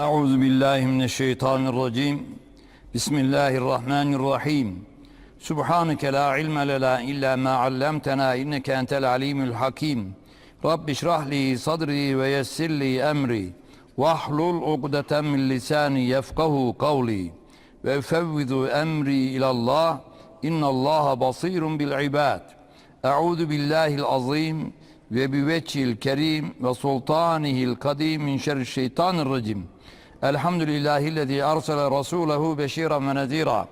Euzu billahi mineşşeytanirracim. Bismillahirrahmanirrahim. Subhaneke la ilme lena illa ma allamtena inneke entel alimul hakim. Rabbi şrah li sadri ve yessir li emri. Vahlul ukdeten min lisani yefkahu kavli. Ve fevvidu emri ilallah. İnnallaha basirun bil ibad. Euzu billahil azim ve bi veçhil kerim ve sultanihil kadim min şerri şeytanir racim. الحمد لله الذي أرسل رسوله بشيرا ونذيرا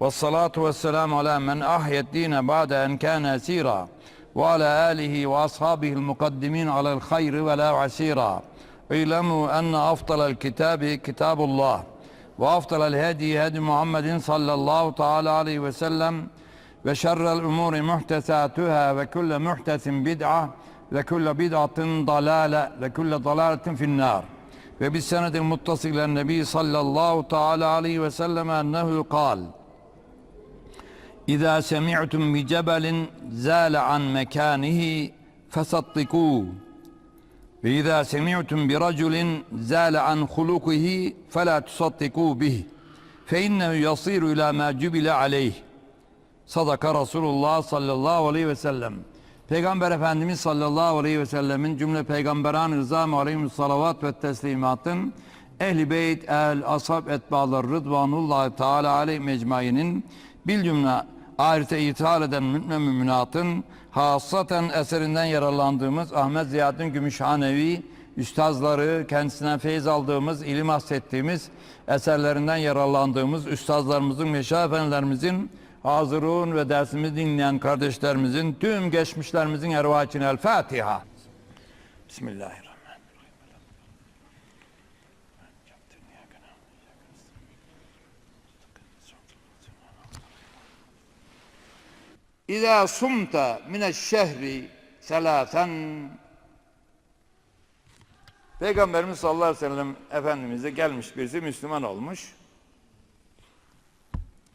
والصلاة والسلام على من أحيا الدين بعد أن كان أسيرا وعلى آله وأصحابه المقدمين على الخير ولا عسيرا اعلموا أن أفضل الكتاب كتاب الله وأفضل الهدي هدي محمد صلى الله تعالى عليه وسلم وشر الأمور محدثاتها وكل محدث بدعة وكل بدعة ضلالة وكل ضلالة في النار وبالسند المتصل إلى النبي صلى الله تعالى عليه وسلم أنه قال إذا سمعتم بجبل زال عن مكانه فصدقوه وإذا سمعتم برجل زال عن خلقه فلا تصدقوا به فإنه يصير إلى ما جبل عليه Sadaka Resulullah sallallahu aleyhi ve sellem. Peygamber Efendimiz sallallahu aleyhi ve sellemin cümle peygamberan rızam aleyhim salavat ve teslimatın ehli beyt, el, ashab, etbalar, rıdvanullah teala aleyh mecmainin bil cümle ahirete ithal eden mümin müminatın hasaten eserinden yararlandığımız Ahmet Ziyaddin Gümüşhanevi üstazları, kendisine feyiz aldığımız, ilim hassettiğimiz eserlerinden yararlandığımız üstazlarımızın, meşah efendilerimizin hazırun ve dersimizi dinleyen kardeşlerimizin tüm geçmişlerimizin ervah için El Fatiha. Bismillahirrahmanirrahim. İza sumta mineşşehri selasen Peygamberimiz sallallahu aleyhi ve sellem Efendimiz'e gelmiş birisi Müslüman olmuş.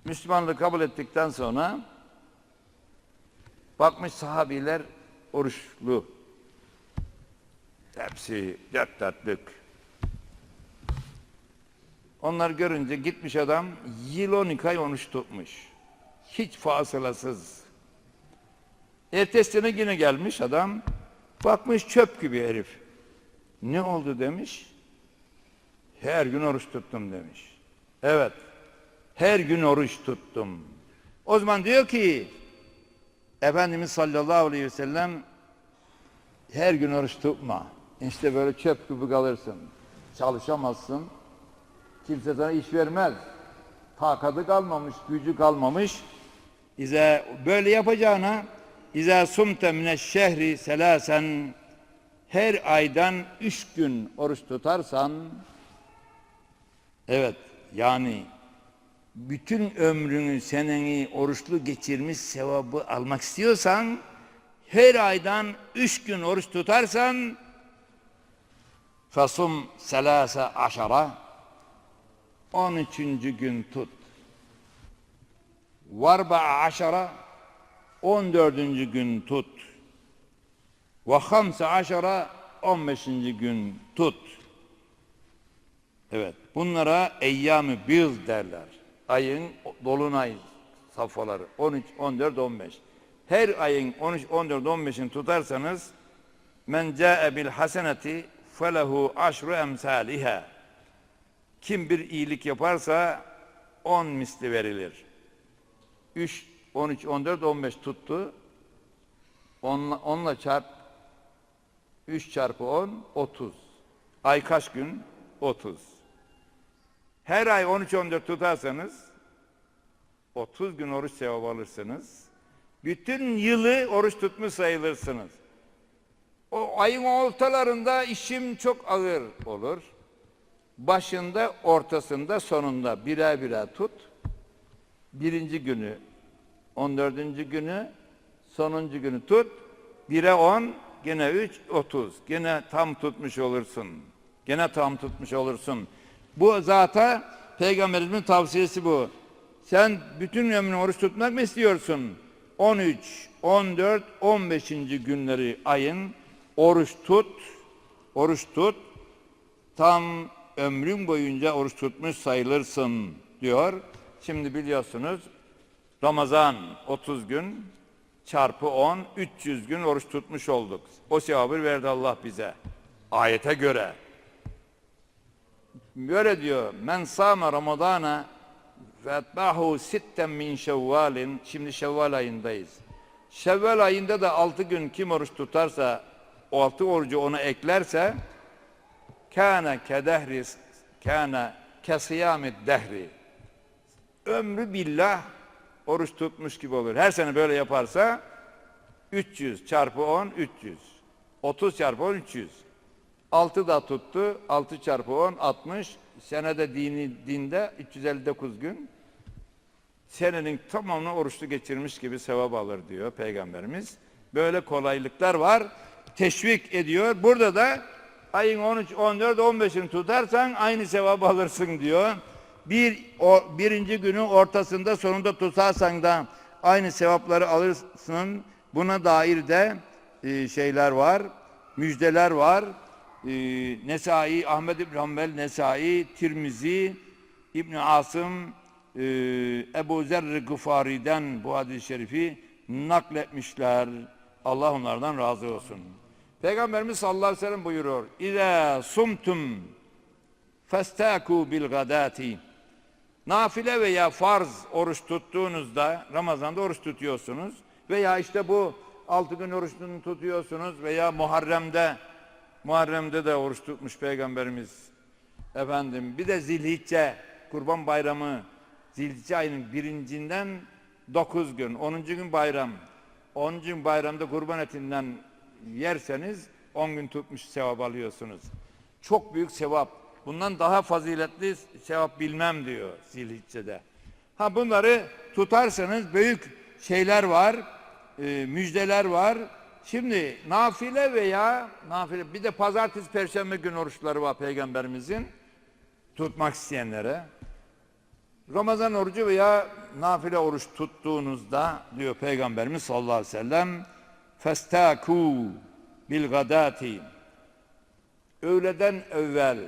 Müslümanlığı kabul ettikten sonra bakmış sahabiler oruçlu. Hepsi dört dörtlük. Onlar görünce gitmiş adam yıl 12 ay oruç tutmuş. Hiç fasılasız. Ertesi sene yine gelmiş adam. Bakmış çöp gibi herif. Ne oldu demiş. Her gün oruç tuttum demiş. Evet. Her gün oruç tuttum. O zaman diyor ki Efendimiz sallallahu aleyhi ve sellem her gün oruç tutma. İşte böyle çöp gibi kalırsın. Çalışamazsın. Kimse sana iş vermez. Takatı kalmamış, gücü kalmamış. İze böyle yapacağına İza sumte mine şehri selasen her aydan üç gün oruç tutarsan evet yani bütün ömrünü seneni oruçlu geçirmiş sevabı almak istiyorsan her aydan üç gün oruç tutarsan fasum selase aşara on üçüncü gün tut. Varba aşara on dördüncü gün tut. Ve hamse aşara on beşinci gün tut. Evet bunlara eyyam-ı bir derler ayın dolunay safhaları 13, 14, 15. Her ayın 13, 14, 15'ini tutarsanız men ca'e bil haseneti felehu aşru emsaliha. Kim bir iyilik yaparsa 10 misli verilir. 3, 13, 14, 15 tuttu. 10'la, 10'la çarp 3 çarpı 10, 30. Ay kaç gün? 30. Her ay 13-14 tutarsanız 30 gün oruç sevap alırsınız. Bütün yılı oruç tutmuş sayılırsınız. O ayın ortalarında işim çok ağır olur. Başında, ortasında, sonunda birer birer tut. Birinci günü, on dördüncü günü, sonuncu günü tut. Bire on, gene üç, otuz. Gene tam tutmuş olursun. Gene tam tutmuş olursun. Bu zata Peygamberimizin tavsiyesi bu. Sen bütün ömrünü oruç tutmak mı istiyorsun? 13, 14, 15. günleri ayın oruç tut. Oruç tut. Tam ömrün boyunca oruç tutmuş sayılırsın diyor. Şimdi biliyorsunuz Ramazan 30 gün çarpı 10 300 gün oruç tutmuş olduk. O sevabı verdi Allah bize. Ayete göre. Böyle diyor. Men sâme Ramazana ve etbâhu sitten min şevvalin. Şimdi şevval ayındayız. Şevval ayında da 6 gün kim oruç tutarsa o 6 orucu ona eklerse kâne kedehri kâne kesiyâmid dehri ömrü billah oruç tutmuş gibi olur. Her sene böyle yaparsa 300 çarpı 10 300. 30 çarpı 10 300. 6 da tuttu. 6 çarpı 10 60. Senede dini dinde 359 gün. Senenin tamamını oruçlu geçirmiş gibi sevap alır diyor Peygamberimiz. Böyle kolaylıklar var. Teşvik ediyor. Burada da ayın 13, 14, 15'ini tutarsan aynı sevap alırsın diyor. Bir, o, birinci günün ortasında sonunda tutarsan da aynı sevapları alırsın. Buna dair de e, şeyler var, müjdeler var. E, Nesai, Ahmed İbn Hanbel, Nesai, Tirmizi, İbn Asım, e, Ebu Zerr Gıfari'den bu hadis-i şerifi nakletmişler. Allah onlardan razı olsun. Peygamberimiz sallallahu aleyhi ve sellem buyuruyor. İza sumtum festaku bil gadati. Nafile veya farz oruç tuttuğunuzda Ramazan'da oruç tutuyorsunuz veya işte bu altı gün oruçunu tutuyorsunuz veya Muharrem'de Muharrem'de de oruç tutmuş Peygamberimiz efendim bir de Zilhicce Kurban Bayramı Zilhicce ayının birincinden dokuz gün onuncu gün bayram onuncu gün bayramda kurban etinden yerseniz on gün tutmuş sevap alıyorsunuz. Çok büyük sevap. Bundan daha faziletli sevap bilmem diyor Zilhicce'de. Ha bunları tutarsanız büyük şeyler var, e, müjdeler var. Şimdi nafile veya nafile bir de pazartesi perşembe gün oruçları var peygamberimizin tutmak isteyenlere. Ramazan orucu veya nafile oruç tuttuğunuzda diyor peygamberimiz sallallahu aleyhi ve sellem festaku bil gadati öğleden evvel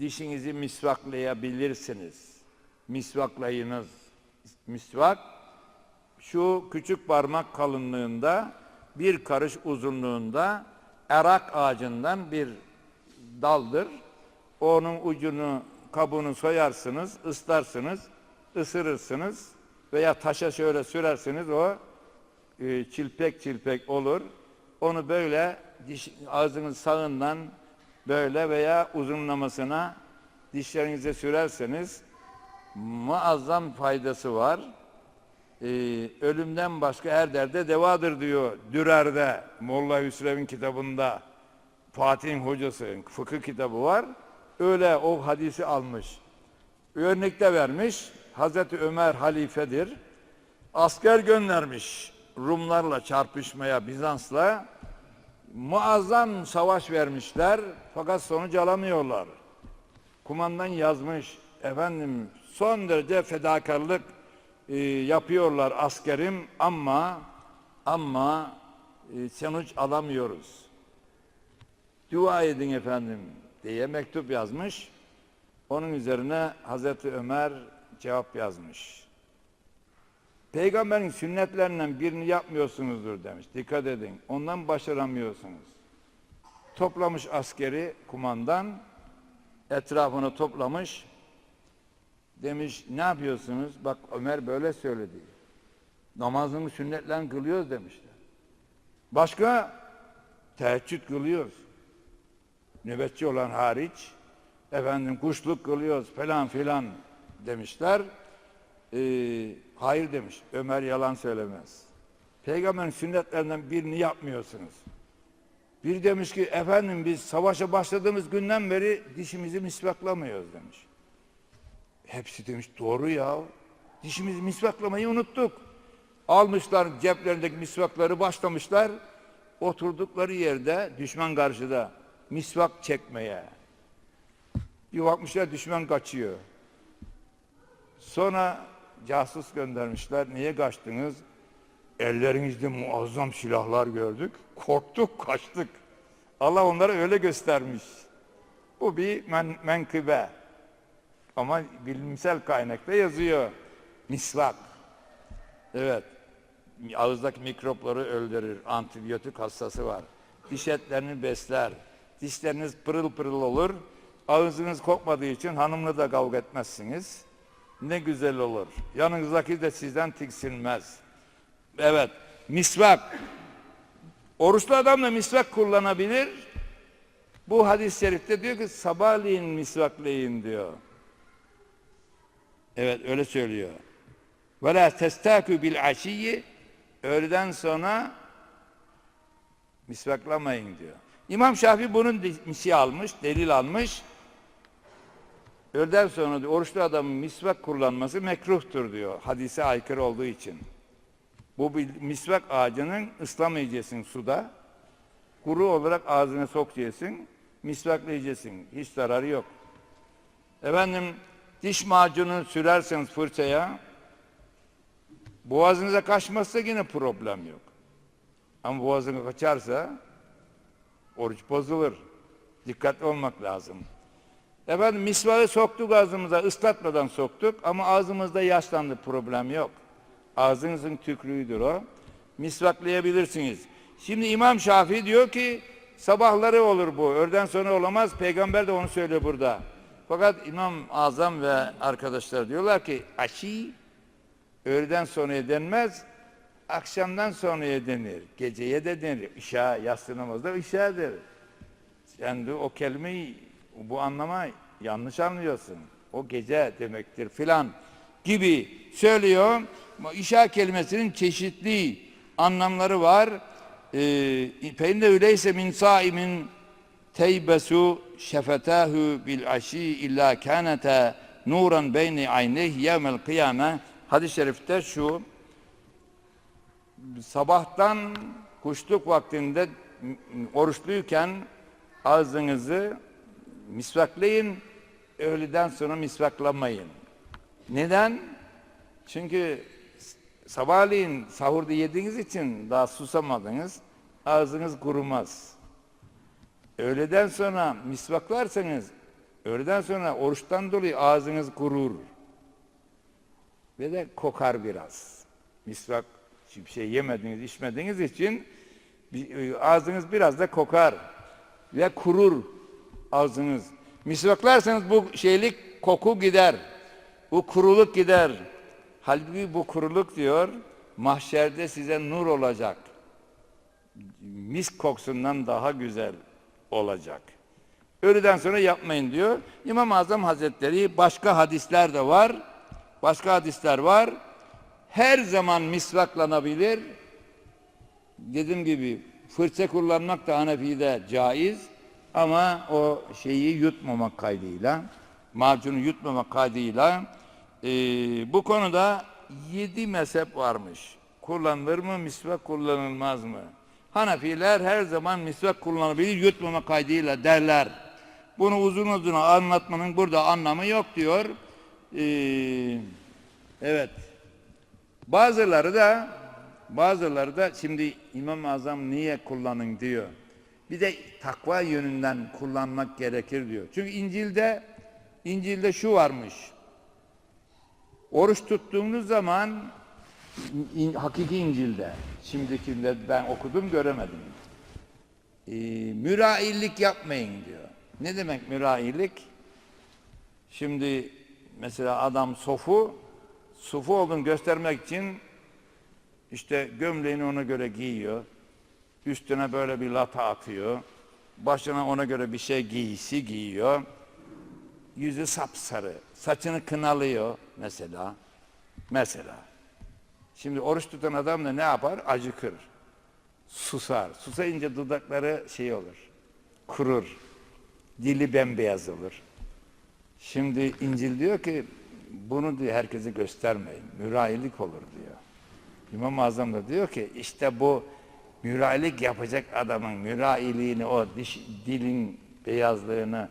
dişinizi misvaklayabilirsiniz. Misvaklayınız. Misvak şu küçük parmak kalınlığında bir karış uzunluğunda erak ağacından bir daldır. Onun ucunu kabuğunu soyarsınız, ıslarsınız, ısırırsınız veya taşa şöyle sürersiniz o e, çilpek çilpek olur. Onu böyle diş, ağzının sağından böyle veya uzunlamasına dişlerinize sürerseniz muazzam faydası var. Ee, ölümden başka her derde devadır diyor Dürer'de Molla Hüsrev'in kitabında Fatih'in hocası fıkıh kitabı var. Öyle o hadisi almış. Örnekte vermiş. Hazreti Ömer halifedir. Asker göndermiş Rumlarla çarpışmaya Bizans'la muazzam savaş vermişler fakat sonuç alamıyorlar. Kumandan yazmış efendim son derece fedakarlık e, yapıyorlar askerim ama ama e, sonuç alamıyoruz. Dua edin efendim diye mektup yazmış. Onun üzerine Hazreti Ömer cevap yazmış. Peygamberin sünnetlerinden birini yapmıyorsunuzdur demiş. Dikkat edin. Ondan başaramıyorsunuz. Toplamış askeri kumandan etrafını toplamış. Demiş ne yapıyorsunuz? Bak Ömer böyle söyledi. Namazını sünnetlerini kılıyoruz demişler. Başka teheccüd kılıyoruz. Nöbetçi olan hariç efendim kuşluk kılıyoruz falan filan demişler. Ee, hayır demiş. Ömer yalan söylemez. Peygamberin sünnetlerinden birini yapmıyorsunuz. Bir demiş ki efendim biz savaşa başladığımız günden beri dişimizi misvaklamıyoruz demiş. Hepsi demiş doğru ya. Dişimizi misvaklamayı unuttuk. Almışlar ceplerindeki misvakları başlamışlar. Oturdukları yerde düşman karşıda misvak çekmeye. Bir bakmışlar düşman kaçıyor. Sonra casus göndermişler. Niye kaçtınız? Ellerinizde muazzam silahlar gördük. Korktuk, kaçtık. Allah onlara öyle göstermiş. Bu bir men menkıbe. Ama bilimsel kaynakta yazıyor. Misvak. Evet. Ağızdaki mikropları öldürür. Antibiyotik hastası var. Diş etlerini besler. Dişleriniz pırıl pırıl olur. Ağzınız kokmadığı için hanımla da kavga etmezsiniz. Ne güzel olur. Yanınızdaki de sizden tiksinmez. Evet. Misvak. Oruçlu adam da misvak kullanabilir. Bu hadis-i şerifte diyor ki sabahleyin misvakleyin diyor. Evet öyle söylüyor. Ve la testaku bil aşiyyi öğleden sonra misvaklamayın diyor. İmam Şafii bunun şey almış, delil almış. Öğleden sonra diyor, oruçlu adamın misvak kullanması mekruhtur diyor. Hadise aykırı olduğu için. Bu misvak ağacının ıslamayacaksın suda. Kuru olarak ağzına sokacaksın. Misvaklayacaksın. Hiç zararı yok. Efendim diş macunu sürerseniz fırçaya boğazınıza kaçmazsa yine problem yok. Ama boğazına kaçarsa oruç bozulur. Dikkatli olmak lazım. Efendim misvağı soktuk ağzımıza ıslatmadan soktuk ama ağzımızda yaşlandı problem yok. Ağzınızın tükrüğüdür o. Misvaklayabilirsiniz. Şimdi İmam Şafii diyor ki sabahları olur bu. Öğleden sonra olamaz. Peygamber de onu söylüyor burada. Fakat İmam Azam ve arkadaşlar diyorlar ki aşi öğleden sonraya denmez. Akşamdan sonraya denir. Geceye de denir. İşa, yatsı namazda işadır. Sen de o kelimeyi bu anlama yanlış anlıyorsun. O gece demektir filan gibi söylüyor. İşa kelimesinin çeşitli anlamları var. Feyne öyleyse min saimin teybesu şefetahu bil aşi illa kanete nuran beyni aynih yevmel kıyame hadis-i şerifte şu sabahtan kuşluk vaktinde oruçluyken ağzınızı misvaklayın, öğleden sonra misvaklamayın. Neden? Çünkü sabahleyin sahurda yediğiniz için daha susamadınız, ağzınız kurumaz. Öğleden sonra misvaklarsanız, öğleden sonra oruçtan dolayı ağzınız kurur. Ve de kokar biraz. Misvak bir şey yemediğiniz, içmediğiniz için ağzınız biraz da kokar ve kurur ağzınız. Misvaklarsanız bu şeylik koku gider. Bu kuruluk gider. Halbuki bu kuruluk diyor mahşerde size nur olacak. Mis kokusundan daha güzel olacak. Öğleden sonra yapmayın diyor. İmam-ı Azam Hazretleri başka hadisler de var. Başka hadisler var. Her zaman misvaklanabilir. Dediğim gibi fırça kullanmak da Hanefi'de caiz. Ama o şeyi yutmamak kaydıyla, macunu yutmamak kaydıyla e, bu konuda yedi mezhep varmış. Kullanılır mı, misvak kullanılmaz mı? Hanefiler her zaman misvak kullanabilir, yutmamak kaydıyla derler. Bunu uzun uzun anlatmanın burada anlamı yok diyor. Ee, evet. Bazıları da bazıları da şimdi İmam-ı Azam niye kullanın diyor. Bir de takva yönünden kullanmak gerekir diyor. Çünkü İncil'de İncil'de şu varmış. Oruç tuttuğunuz zaman in, hakiki İncil'de şimdikinde ben okudum göremedim. Ee, müraillik yapmayın diyor. Ne demek müraillik? Şimdi mesela adam sofu sufu olduğunu göstermek için işte gömleğini ona göre giyiyor. Üstüne böyle bir lata atıyor. Başına ona göre bir şey giysi giyiyor. Yüzü sapsarı. Saçını kınalıyor mesela. Mesela. Şimdi oruç tutan adam da ne yapar? Acıkır. Susar. Susayınca dudakları şey olur. Kurur. Dili bembeyaz olur. Şimdi İncil diyor ki bunu diyor herkese göstermeyin. Mürahilik olur diyor. İmam-ı Azam da diyor ki işte bu mürahilik yapacak adamın mürahiliğini, o diş, dilin beyazlığını,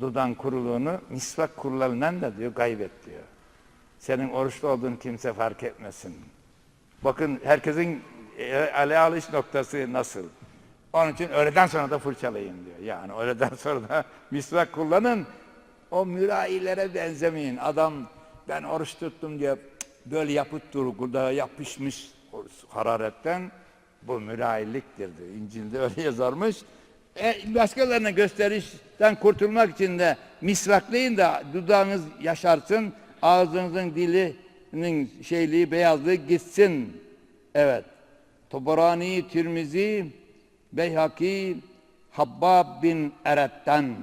dudan kuruluğunu misvak kurularından da diyor kaybet diyor. Senin oruçlu olduğunu kimse fark etmesin. Bakın herkesin ele alış noktası nasıl? Onun için öğleden sonra da fırçalayın diyor. Yani öğleden sonra da misvak kullanın. O mürailere benzemeyin. Adam ben oruç tuttum diye böyle yapıp durur. Burada yapışmış hararetten. Bu mürailliktir diyor. İncil'de öyle yazarmış. E, başkalarına gösterişten kurtulmak için de misvaklayın da dudağınız yaşarsın. Ağzınızın dilinin şeyliği, beyazlığı gitsin. Evet. Tobarani, Tirmizi, Beyhaki, Habbab bin Eret'ten.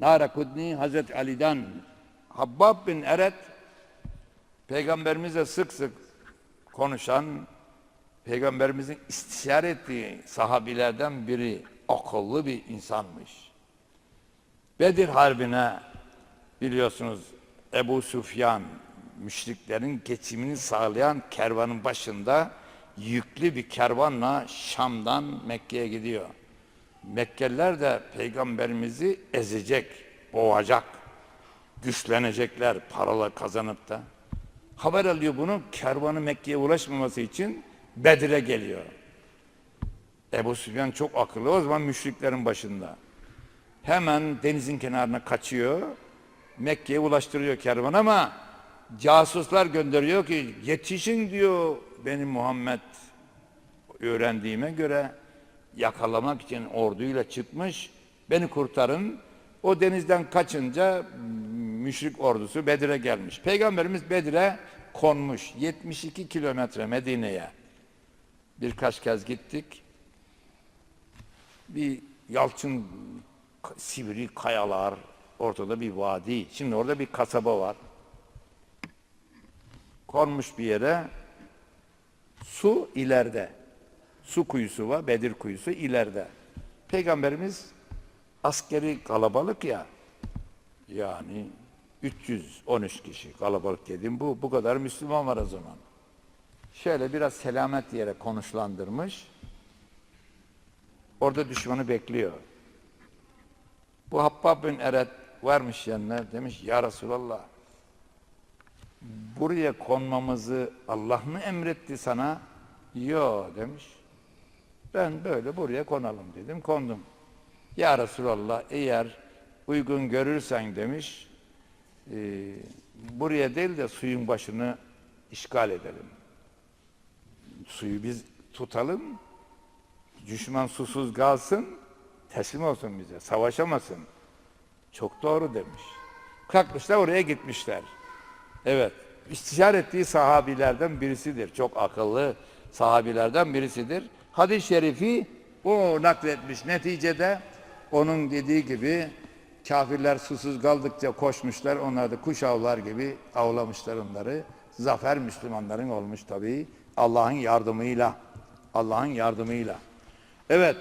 Nara Kudni Hazreti Ali'den. Habbab bin Eret, Peygamberimize sık sık konuşan, Peygamberimizin istişare ettiği sahabilerden biri, akıllı bir insanmış. Bedir Harbi'ne biliyorsunuz Ebu Süfyan, müşriklerin geçimini sağlayan kervanın başında yüklü bir kervanla Şam'dan Mekke'ye gidiyor. Mekkeliler de peygamberimizi ezecek, boğacak, güçlenecekler paralar kazanıp da. Haber alıyor bunu, kervanı Mekke'ye ulaşmaması için Bedir'e geliyor. Ebu Süfyan çok akıllı, o zaman müşriklerin başında. Hemen denizin kenarına kaçıyor, Mekke'ye ulaştırıyor kervan ama casuslar gönderiyor ki yetişin diyor benim Muhammed öğrendiğime göre yakalamak için orduyla çıkmış beni kurtarın. O denizden kaçınca müşrik ordusu Bedir'e gelmiş. Peygamberimiz Bedir'e konmuş 72 kilometre Medine'ye. Birkaç kez gittik. Bir yalçın sivri kayalar ortada bir vadi. Şimdi orada bir kasaba var konmuş bir yere su ileride. Su kuyusu var, Bedir kuyusu ileride. Peygamberimiz askeri kalabalık ya. Yani 313 kişi kalabalık dedim bu. Bu kadar Müslüman var o zaman. Şöyle biraz selamet yere konuşlandırmış. Orada düşmanı bekliyor. Bu Habbab bin Eret varmış yanına demiş ya Resulallah buraya konmamızı Allah mı emretti sana? Yo demiş. Ben böyle buraya konalım dedim. Kondum. Ya Resulallah eğer uygun görürsen demiş e, buraya değil de suyun başını işgal edelim. Suyu biz tutalım. Düşman susuz kalsın. Teslim olsun bize. Savaşamasın. Çok doğru demiş. Kalkmışlar oraya gitmişler. Evet. İstişare ettiği sahabilerden birisidir. Çok akıllı sahabilerden birisidir. Hadis-i şerifi o nakletmiş. Neticede onun dediği gibi kafirler susuz kaldıkça koşmuşlar. Onlar da kuş avlar gibi avlamışlar onları. Zafer Müslümanların olmuş tabii. Allah'ın yardımıyla. Allah'ın yardımıyla. Evet.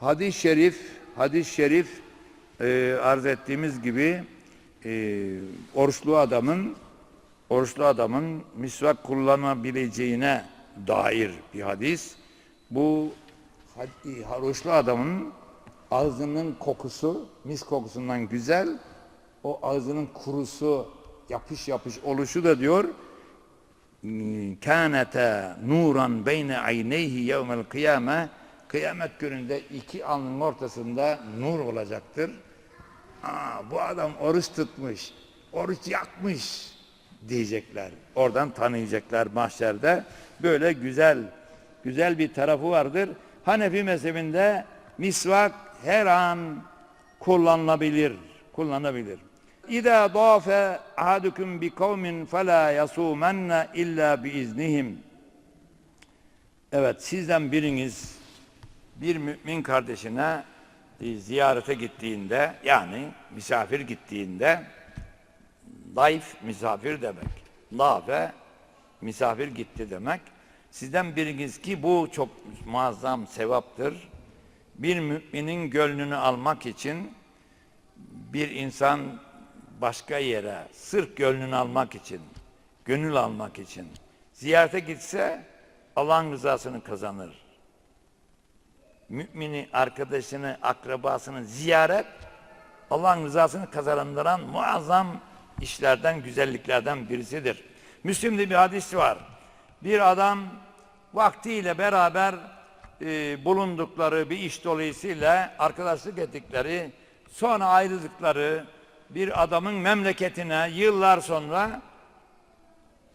Hadis-i şerif, hadis-i şerif e, arz ettiğimiz gibi e, oruçlu adamın oruçlu adamın misvak kullanabileceğine dair bir hadis. Bu oruçlu adamın ağzının kokusu mis kokusundan güzel. O ağzının kurusu yapış yapış oluşu da diyor kânete nuran beyne ayneyhi yevmel kıyame kıyamet gününde iki alnın ortasında nur olacaktır. Aa, bu adam oruç tutmuş, oruç yakmış diyecekler. Oradan tanıyacaklar mahşerde. Böyle güzel, güzel bir tarafı vardır. Hanefi mezhebinde misvak her an kullanılabilir. Kullanılabilir. İza dafe ahadukum bi kavmin fela yasumanna illa bi iznihim. Evet sizden biriniz bir mümin kardeşine ziyarete gittiğinde yani misafir gittiğinde Daif misafir demek. Dafe misafir gitti demek. Sizden biriniz ki bu çok muazzam sevaptır. Bir müminin gönlünü almak için bir insan başka yere sırf gönlünü almak için, gönül almak için ziyarete gitse Allah'ın rızasını kazanır. Mümini, arkadaşını, akrabasını ziyaret Allah'ın rızasını kazandıran muazzam işlerden, güzelliklerden birisidir. Müslim'de bir hadis var. Bir adam vaktiyle beraber e, bulundukları bir iş dolayısıyla arkadaşlık ettikleri, sonra ayrıldıkları bir adamın memleketine yıllar sonra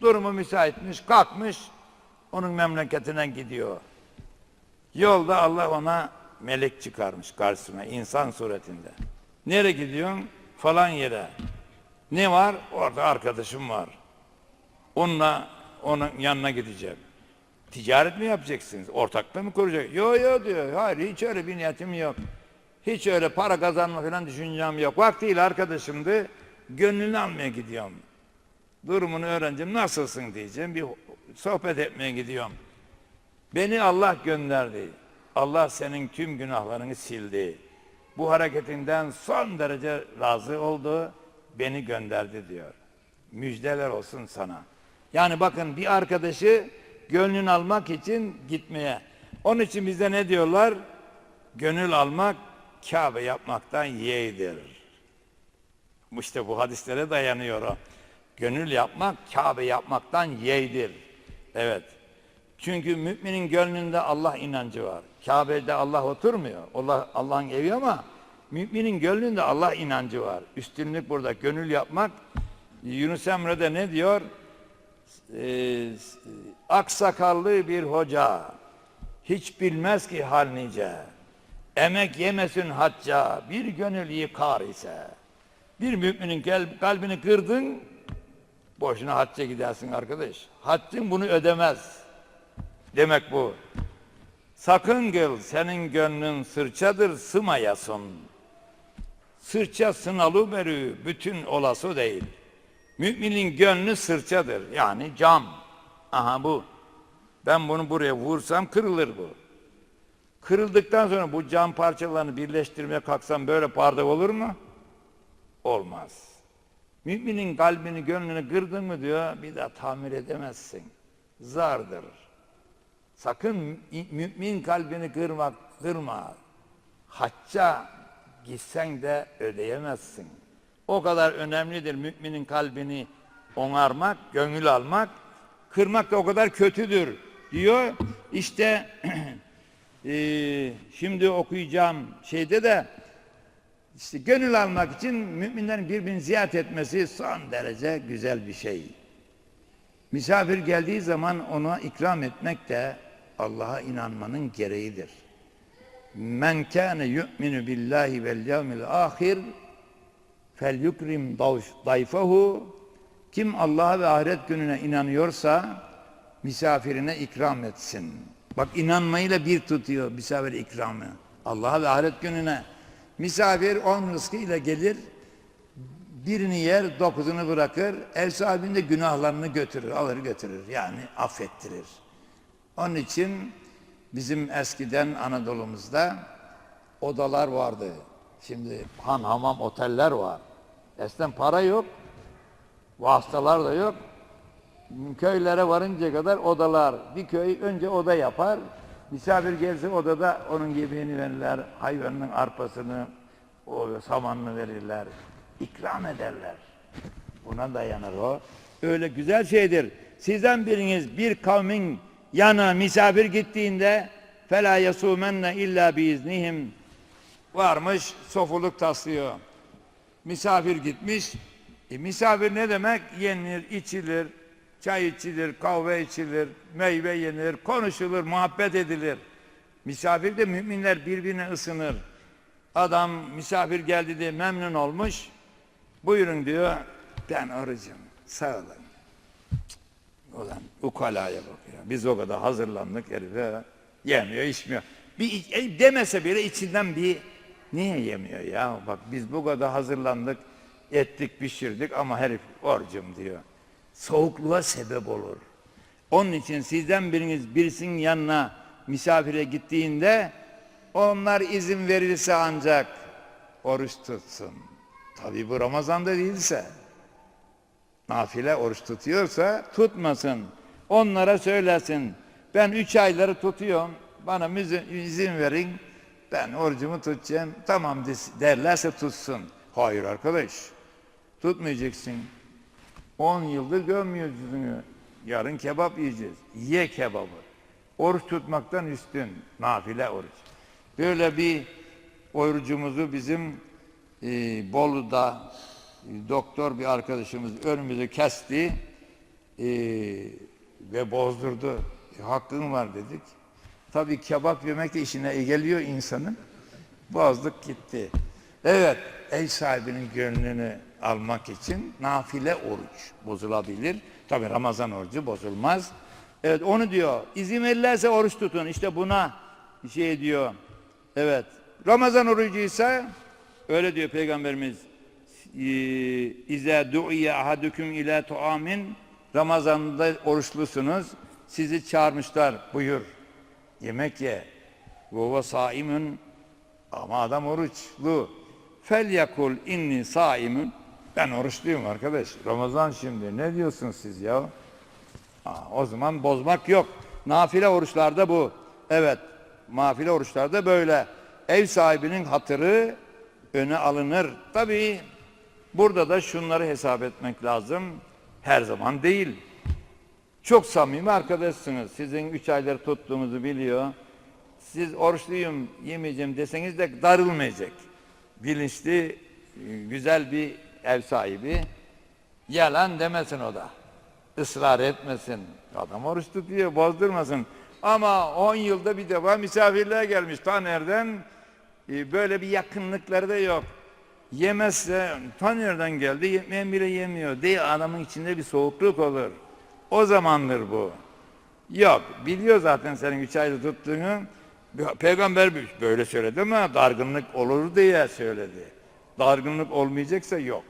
durumu müsaitmiş, kalkmış, onun memleketine gidiyor. Yolda Allah ona melek çıkarmış karşısına insan suretinde. Nereye gidiyorsun? Falan yere. Ne var? Orada arkadaşım var. Onunla onun yanına gideceğim. Ticaret mi yapacaksınız? Ortaklığı mı kuracak? Yok yok diyor. Hayır hiç öyle bir niyetim yok. Hiç öyle para kazanma falan düşüncem yok. Vaktiyle arkadaşımdı. Gönlünü almaya gidiyorum. Durumunu öğreneceğim. Nasılsın diyeceğim. Bir sohbet etmeye gidiyorum. Beni Allah gönderdi. Allah senin tüm günahlarını sildi. Bu hareketinden son derece razı oldu. Beni gönderdi diyor. Müjdeler olsun sana. Yani bakın bir arkadaşı gönlünü almak için gitmeye. Onun için bize ne diyorlar? Gönül almak Kabe yapmaktan yeğdir. İşte bu hadislere dayanıyor o. Gönül yapmak Kabe yapmaktan yeğdir. Evet. Çünkü müminin gönlünde Allah inancı var. Kabe'de Allah oturmuyor. Allah Allah'ın evi ama müminin gönlünde Allah inancı var. Üstünlük burada. Gönül yapmak Yunus Emre'de ne diyor? Ee, aksakallı bir hoca hiç bilmez ki hal nice. Emek yemesin hacca bir gönül yıkar ise. Bir müminin kal- kalbini kırdın boşuna hacca gidersin arkadaş. Haccın bunu ödemez. Demek bu. Sakın gel senin gönlün sırçadır sımayasın. Sırça sınalı berü bütün olası değil. Müminin gönlü sırçadır yani cam. Aha bu. Ben bunu buraya vursam kırılır bu. Kırıldıktan sonra bu cam parçalarını birleştirmeye kalksam böyle bardak olur mu? Olmaz. Müminin kalbini, gönlünü kırdın mı diyor, bir daha tamir edemezsin. Zardır. Sakın mü- mümin kalbini kırmak, kırma. Hacca gitsen de ödeyemezsin. O kadar önemlidir müminin kalbini onarmak, gönül almak. Kırmak da o kadar kötüdür diyor. İşte eee, şimdi okuyacağım şeyde de işte gönül almak için müminlerin birbirini ziyaret etmesi son derece güzel bir şey. Misafir geldiği zaman ona ikram etmek de Allah'a inanmanın gereğidir. Men kâne yu'minu billahi vel yevmil ahir fel yukrim dayfahu kim Allah'a ve ahiret gününe inanıyorsa misafirine ikram etsin. Bak inanmayla bir tutuyor misafir ikramı. Allah'a ve ahiret gününe. Misafir on rızkıyla gelir, birini yer, dokuzunu bırakır, ev sahibinin de günahlarını götürür, alır götürür. Yani affettirir. Onun için bizim eskiden Anadolu'muzda odalar vardı. Şimdi han hamam oteller var. Eskiden para yok, vasıtalar da yok. Köylere varıncaya kadar odalar. Bir köy önce oda yapar. Misafir gelse odada onun yemeğini verirler. Hayvanın arpasını, o samanını verirler. İkram ederler. Buna dayanır o. Öyle güzel şeydir. Sizden biriniz bir kavmin yana misafir gittiğinde fela yasumenne illa biiznihim varmış sofuluk taslıyor. Misafir gitmiş. E, misafir ne demek? Yenilir, içilir, çay içilir, kahve içilir, meyve yenir, konuşulur, muhabbet edilir. Misafir de müminler birbirine ısınır. Adam misafir geldi diye memnun olmuş. Buyurun diyor. Ben orucum. Sağ olun. Ulan ukalaya bak. Biz o kadar hazırlandık herife. Yemiyor, içmiyor. Bir e, demese bile içinden bir niye yemiyor ya? Bak biz bu kadar hazırlandık, ettik, pişirdik ama herif orucum diyor. Soğukluğa sebep olur. Onun için sizden biriniz birisinin yanına misafire gittiğinde onlar izin verirse ancak oruç tutsun. Tabi bu Ramazan'da değilse nafile oruç tutuyorsa tutmasın. Onlara söylesin. Ben üç ayları tutuyorum. Bana izin verin. Ben orucumu tutacağım. Tamam derlerse tutsun. Hayır arkadaş. Tutmayacaksın. 10 yıldır görmüyoruz yüzünü. Yarın kebap yiyeceğiz. Ye kebabı. oruç tutmaktan üstün. Nafile oruç. Böyle bir orucumuzu bizim e, Bolu'da e, doktor bir arkadaşımız önümüzü kesti e, ve bozdurdu. E, hakkın var dedik. Tabii kebap yemek işine geliyor insanın. Bozduk gitti. Evet, ev sahibinin gönlünü almak için nafile oruç bozulabilir. Tabii Ramazan orucu bozulmaz. Evet onu diyor. İzin verirlerse oruç tutun. İşte buna şey diyor. Evet. Ramazan orucuysa öyle diyor Peygamberimiz. İze du'iye ahadukum ila tuamin Ramazan'da oruçlusunuz. Sizi çağırmışlar. Buyur. Yemek ye. Vova saimun ama adam oruçlu. Fel yakul inni saimun. Ben oruçluyum arkadaş. Ramazan şimdi. Ne diyorsunuz siz ya? Aa, o zaman bozmak yok. Nafile oruçlarda bu. Evet. Nafile oruçlarda böyle. Ev sahibinin hatırı öne alınır. Tabii burada da şunları hesap etmek lazım. Her zaman değil. Çok samimi arkadaşsınız. Sizin üç ayları tuttuğunuzu biliyor. Siz oruçluyum yemeyeceğim deseniz de darılmayacak. Bilinçli, güzel bir ev sahibi. Yalan demesin o da. Israr etmesin. Adam oruç tutuyor, bozdurmasın. Ama 10 yılda bir defa misafirliğe gelmiş. Ta nereden? Ee, böyle bir yakınlıkları da yok. Yemezse ta geldi? Yemeyen bile yemiyor diye adamın içinde bir soğukluk olur. O zamandır bu. Yok. Biliyor zaten senin üç ayda tuttuğunu. Peygamber böyle söyledi ama dargınlık olur diye söyledi. Dargınlık olmayacaksa yok.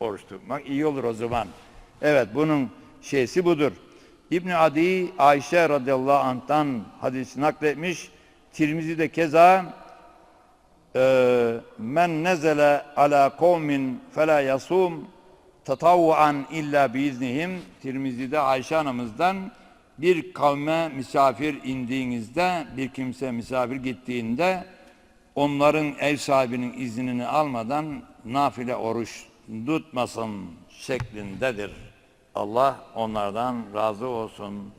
Oruç tutmak iyi olur o zaman. Evet bunun şeysi budur. İbn Adi Ayşe radıyallahu anh'tan hadis nakletmiş. Tirmizi'de keza e, men nezele ala kavmin fela yasum tatavvuan illa biiznihim Tirmizi'de Ayşe anamızdan bir kavme misafir indiğinizde bir kimse misafir gittiğinde onların ev sahibinin iznini almadan nafile oruç tutmasın şeklindedir. Allah onlardan razı olsun.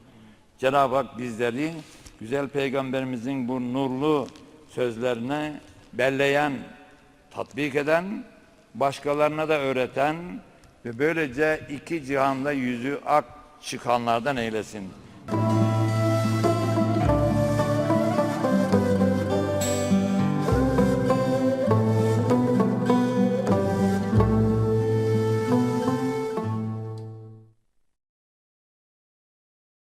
Cenab-ı Hak bizleri güzel peygamberimizin bu nurlu sözlerine belleyen, tatbik eden, başkalarına da öğreten ve böylece iki cihanda yüzü ak çıkanlardan eylesin.